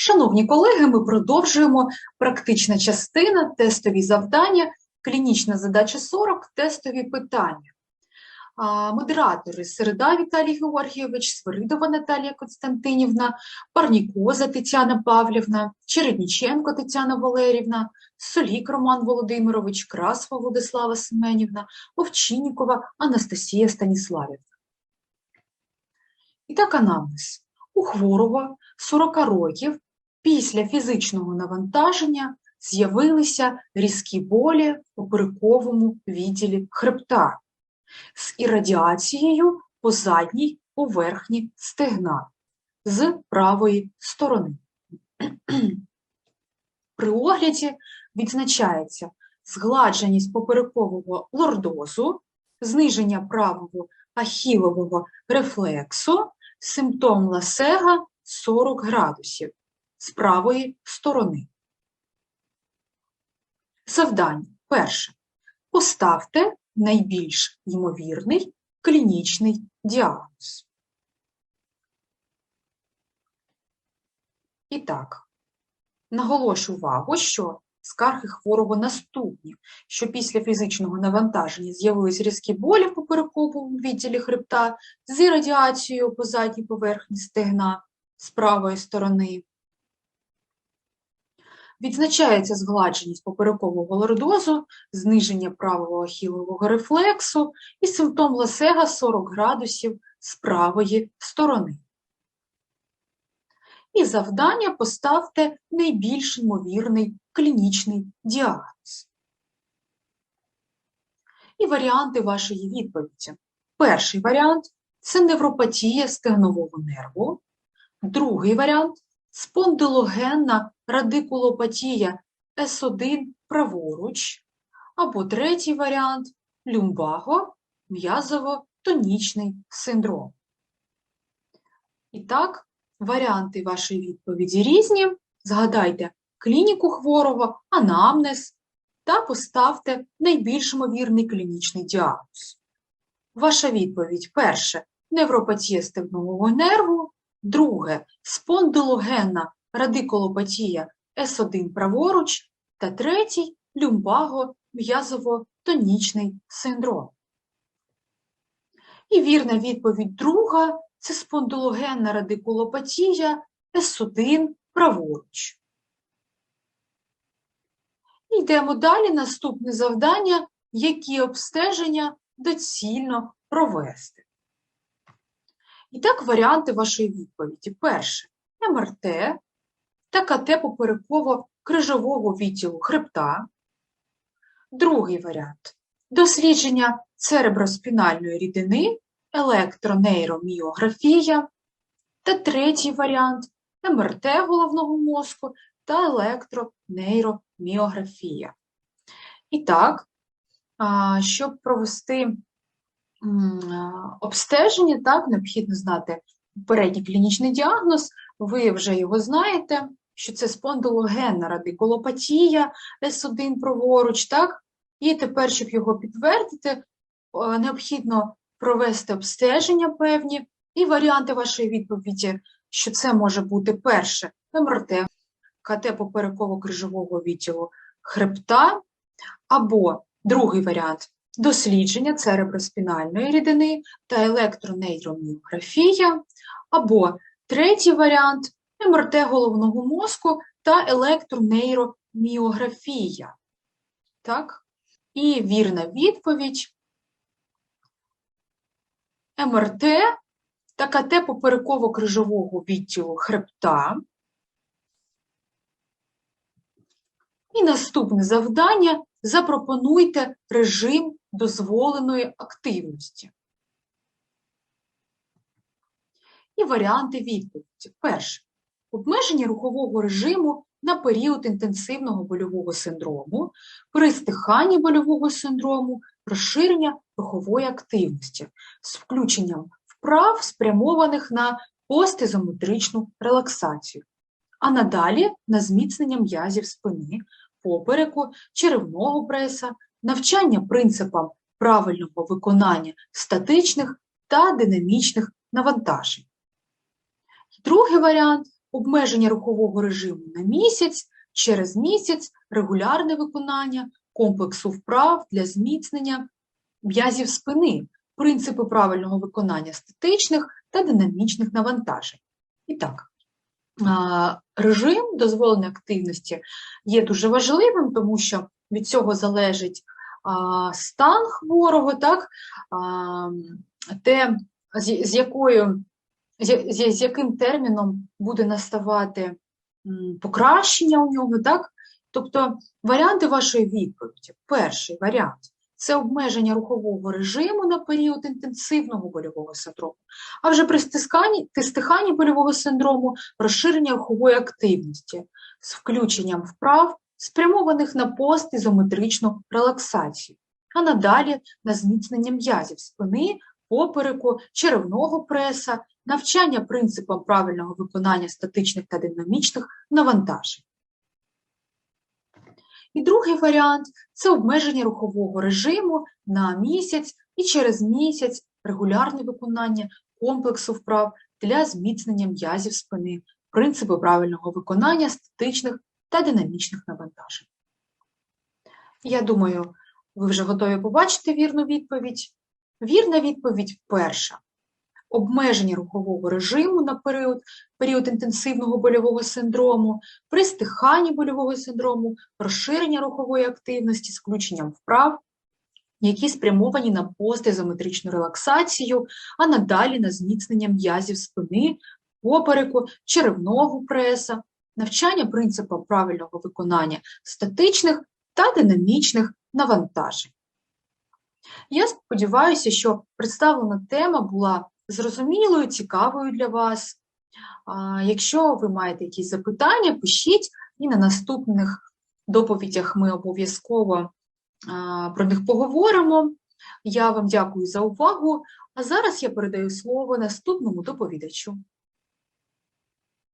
Шановні колеги, ми продовжуємо практична частина, тестові завдання, клінічна задача 40, тестові питання. Модератори Середа Віталій Георгійович, Свиридова Наталія Константинівна, Парнікоза Тетяна Павлівна, Чередніченко Тетяна Валерівна, Солік Роман Володимирович, Красва Владислава Семенівна, Овчиннікова Анастасія Станіславівна. І так анамнез. У хворого 40 років після фізичного навантаження з'явилися різкі болі в поперековому відділі хребта з іррадіацією по задній поверхні стегна з правої сторони. При огляді відзначається згладженість поперекового лордозу, зниження правого ахілового рефлексу, симптом ласега 40 градусів з правої сторони. Завдання. Перше. Поставте найбільш ймовірний клінічний діагноз. І так, наголошу увагу, що скарги хворого наступні, що після фізичного навантаження з'явились різкі болі в поперековому відділі хребта з радіацією по задній поверхні стегна з правої сторони. Відзначається згладженість поперекового лордозу, зниження правого ахілового рефлексу і симптом ласега 40 градусів з правої сторони. І завдання поставте найбільш ймовірний клінічний діагноз. І варіанти вашої відповіді. Перший варіант це невропатія стегнового нерву. Другий варіант спондилогенна радикулопатія С1 праворуч. Або третій варіант люмбаго м'язово-тонічний синдром. І так, варіанти вашої відповіді різні. Згадайте клініку хворого, анамнез та поставте найбільш ймовірний клінічний діагноз. Ваша відповідь перше невропатія стегнового нерву, друге спондилогенна радикулопатія С1 праворуч та третій люмбаго м'язово-тонічний синдром. І вірна відповідь друга це спондилогенна радикулопатія С1 праворуч. Йдемо далі. Наступне завдання, які обстеження доцільно провести. І так, варіанти вашої відповіді. Перше МРТ та КТ попереково-крижового відділу хребта. Другий варіант дослідження цереброспінальної рідини, електронейроміографія. Та третій варіант МРТ головного мозку та електронейроміографія. І так, щоб провести обстеження, так, необхідно знати попередній клінічний діагноз, ви вже його знаєте, що це спондилогенна радикулопатія С1 праворуч, так? І тепер, щоб його підтвердити, необхідно провести обстеження певні, і варіанти вашої відповіді, що це може бути перше МРТ, КТ попереково-крижового відділу хребта, або другий варіант дослідження цереброспінальної рідини та електронейроміографія, або третій варіант МРТ головного мозку та електронейроміографія. Так? І вірна відповідь МРТ та КТ попереково-крижового відділу хребта. І наступне завдання запропонуйте режим дозволеної активності. І варіанти відповіді. Перше. Обмеження рухового режиму на період інтенсивного больового синдрому, при стиханні больового синдрому, розширення рухової активності з включенням вправ, спрямованих на постізометричну релаксацію, а надалі на зміцнення м'язів спини, попереку, черевного преса, навчання принципам правильного виконання статичних та динамічних навантажень. Другий варіант обмеження рухового режиму на місяць, через місяць регулярне виконання комплексу вправ для зміцнення м'язів спини, принципи правильного виконання статичних та динамічних навантажень. І так, режим дозволеної активності є дуже важливим, тому що від цього залежить стан хворого, так, те, з, якою з, з, яким терміном буде наставати покращення у нього, так? Тобто варіанти вашої відповіді. Перший варіант це обмеження рухового режиму на період інтенсивного больового синдрому, а вже при стисканні, стиханні больового синдрому розширення рухової активності з включенням вправ, спрямованих на постізометричну релаксацію, а надалі на зміцнення м'язів спини, попереку, черевного преса, навчання принципам правильного виконання статичних та динамічних навантажень. І другий варіант це обмеження рухового режиму на місяць і через місяць регулярне виконання комплексу вправ для зміцнення м'язів спини, принципи правильного виконання статичних та динамічних навантажень. Я думаю, ви вже готові побачити вірну відповідь. Вірна відповідь перша. Обмеження рухового режиму на період, період інтенсивного больового синдрому, при стиханні больового синдрому, розширення рухової активності з включенням вправ, які спрямовані на постізометричну релаксацію, а надалі на зміцнення м'язів спини, попереку, черевного преса, навчання принципам правильного виконання статичних та динамічних навантажень. Я сподіваюся, що представлена тема була зрозумілою, цікавою для вас. Якщо ви маєте якісь запитання, пишіть, і на наступних доповідях ми обов'язково про них поговоримо. Я вам дякую за увагу, а зараз я передаю слово наступному доповідачу.